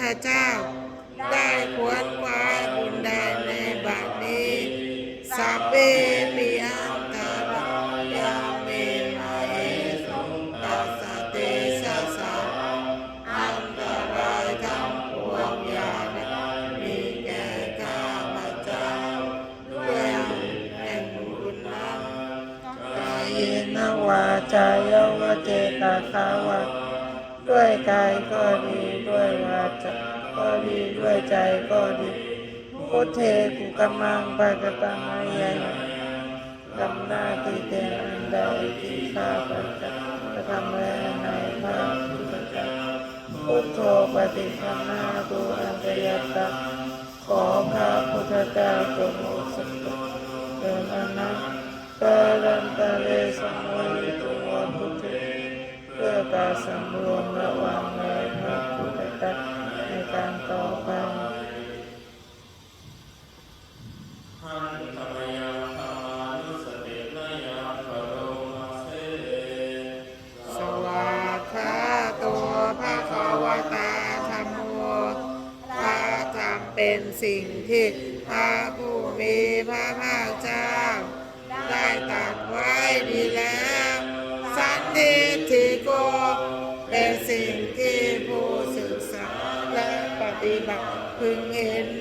ธเจ้า ได้ควรคว้าบุญได้ในบัดนี้สัพเพปิอันตรายาเมมาเอสุตัสเตสะสะอันตรายทั้งปวงยาได้มีแก่ข้าพเจ้าด้วยแห่งบุญนั้นกายเยนวาจายวเจตาสาวะด้วยกายก็ดี ด้วยวาจาก็ดีด้วยใจก็ดีพุทเทกุกมังปะกตังอายัยกำนาติเตอันใดที่ข้าพเจ้าจะทำแล้วในพระพุทธเจ้าพุทโธปฏิปันนาตุอันตยตะขอข้าพุทธเจ้าจงอุสกเดินอนันต์กาลันตะเลสังวิตุวัพุทธเพื่อการสำรวมระวัง เป็นสิ่งที่พระผู้มีพระภาคเจ้า ได้ตรัดไว้ดีแล้ว สันติทิโก เป็นสิ่งที่ผู้ศึกษาและปฏิบัติพึงเห็น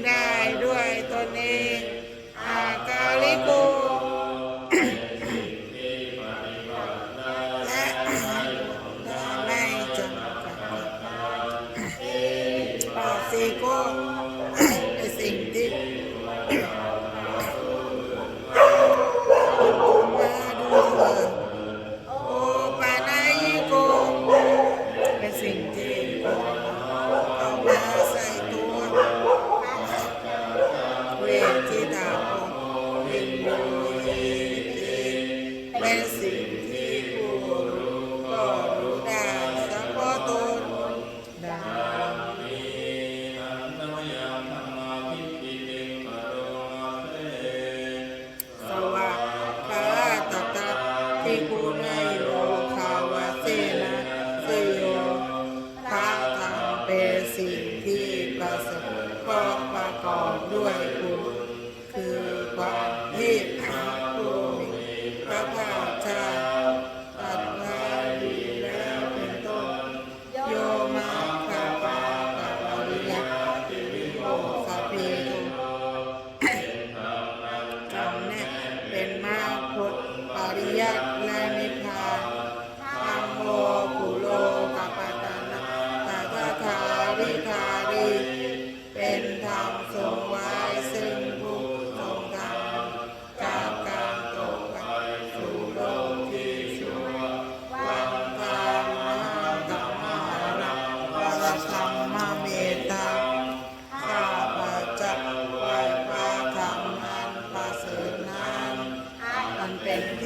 เ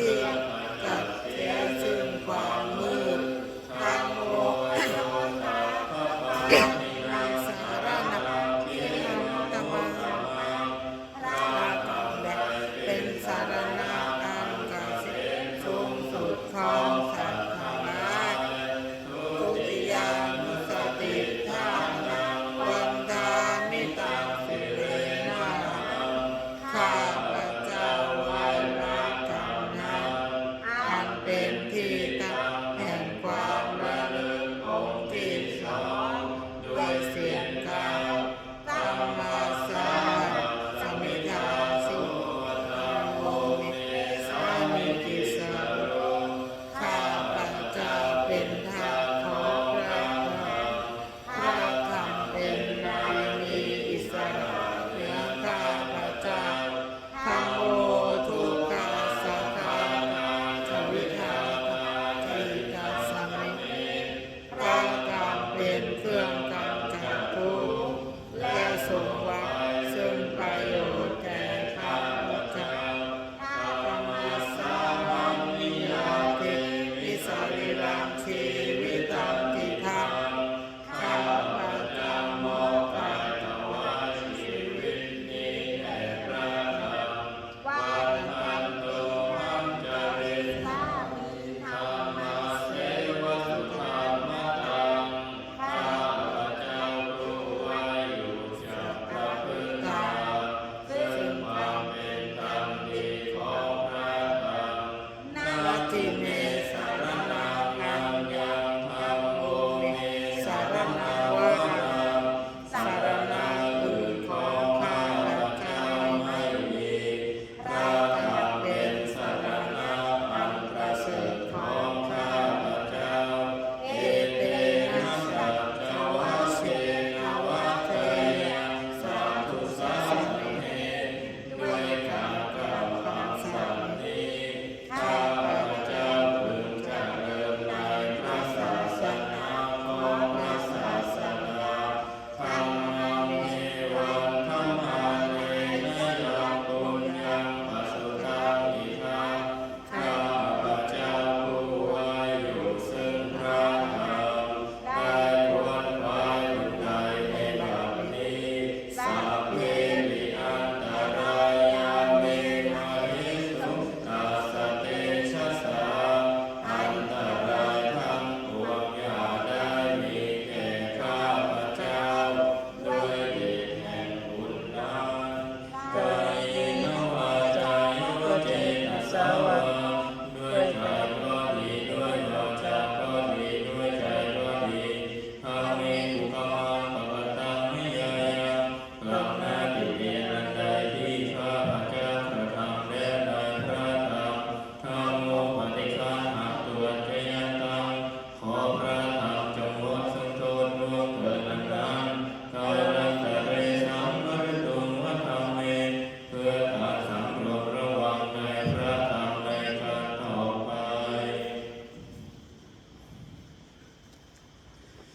thiên